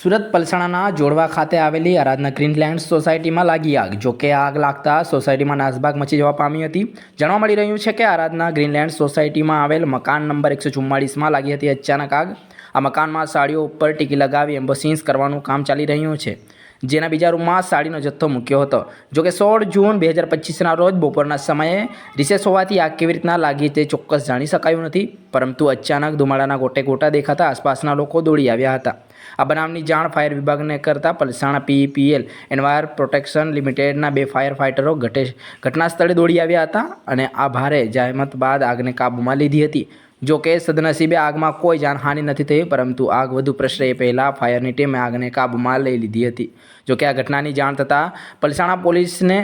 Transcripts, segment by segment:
સુરત પલસાણાના જોડવા ખાતે આવેલી આરાધના ગ્રીનલેન્ડ સોસાયટીમાં લાગી આગ. જોકે આગ લાગતા સોસાયટીમાં નાસભાગ મચી જવા પામી હતી. જાણવા મળી રહ્યું છે કે આરાધના ગ્રીનલેન્ડ સોસાયટીમાં આવેલ મકાન નંબર એકસો ચુમ્માળીસમાં લાગી હતી અચાનક આગ. આ મકાનમાં સાડીઓ ઉપર ટીકી લગાવી એમ્બોસિન્સ કરવાનું કામ ચાલી રહ્યું છે. જેના બીજા રૂમમાં સાડીનો જથ્થો મૂક્યો હતો. જોકે સોળ જૂન બે હજાર પચીસના રોજ બપોરના સમયે રિસેસ હોવાથી આગ કેવી રીતના લાગી તે ચોક્કસ જાણી શકાયું નથી, પરંતુ અચાનક ધુમાડાના ગોટે ગોટા દેખાતા આસપાસના લોકો દોડી આવ્યા હતા. આ બનાવની જાણ ફાયર વિભાગને કરતાં પલસાણા પીઈપીએલ એન્વાયર પ્રોટેક્શન લિમિટેડના બે ફાયર ફાઇટરો ઘટે ઘટના સ્થળે દોડી આવ્યા હતા અને આ ભારે જહેમત બાદ આગને કાબૂમાં લીધી હતી. જો કે સદનસીબે આગમાં કોઈ જાનહાનિ નથી થઈ પરંતુ આગ વધુ પ્રસરે એ પહેલાં ફાયરની ટીમે આગને કાબૂમાં લઈ લીધી હતી. જો કે આ ઘટનાની જાણ થતાં પલસાણા પોલીસને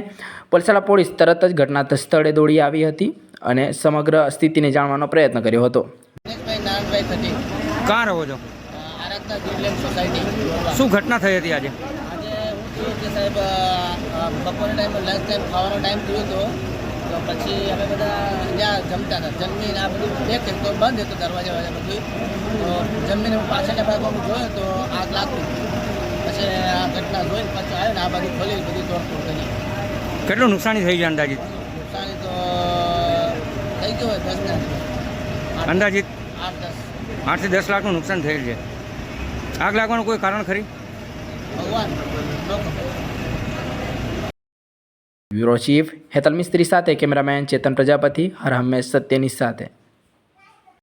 પલસાણા પોલીસ તરત જ ઘટના સ્થળે દોડી આવી હતી અને સમગ્ર સ્થિતિને જાણવાનો પ્રયત્ન કર્યો હતો. કાં રહો છો? શું ઘટના થઈ હતી આજે? બપોરના ટાઈમે લંચ ટાઈમ ખાવાનો ટાઈમ થયો હતો તો પછી અમે બધા ત્યાં જમતા હતા. જમીને આ બધું પેક તો બંધ હતું દરવાજા વાજા બધું. તો જમીને હું પાછળના ભાગમાં જોયો તો આગ લાગતું પછી આ ઘટના જોઈને પછી આવ્યો ને આ બાજુ ખોલી બધી તોડફોડ કરી. કેટલું નુકસાની થઈ ગયું અંદાજિત? નુકસાની તો થઈ ગયું હોય દસ લાખ અંદાજિત? આઠ દસ. આઠથી દસ લાખનું નુકસાન થયેલ છે. આગ લાગવાનું કોઈ કારણ ખરી? ભગવાન બ્યુરો ચીફ હેતલ મિસ્ત્રી સાથે કેમેરામેન ચેતન પ્રજાપતિ હર હંમેશ સત્યની સાથે.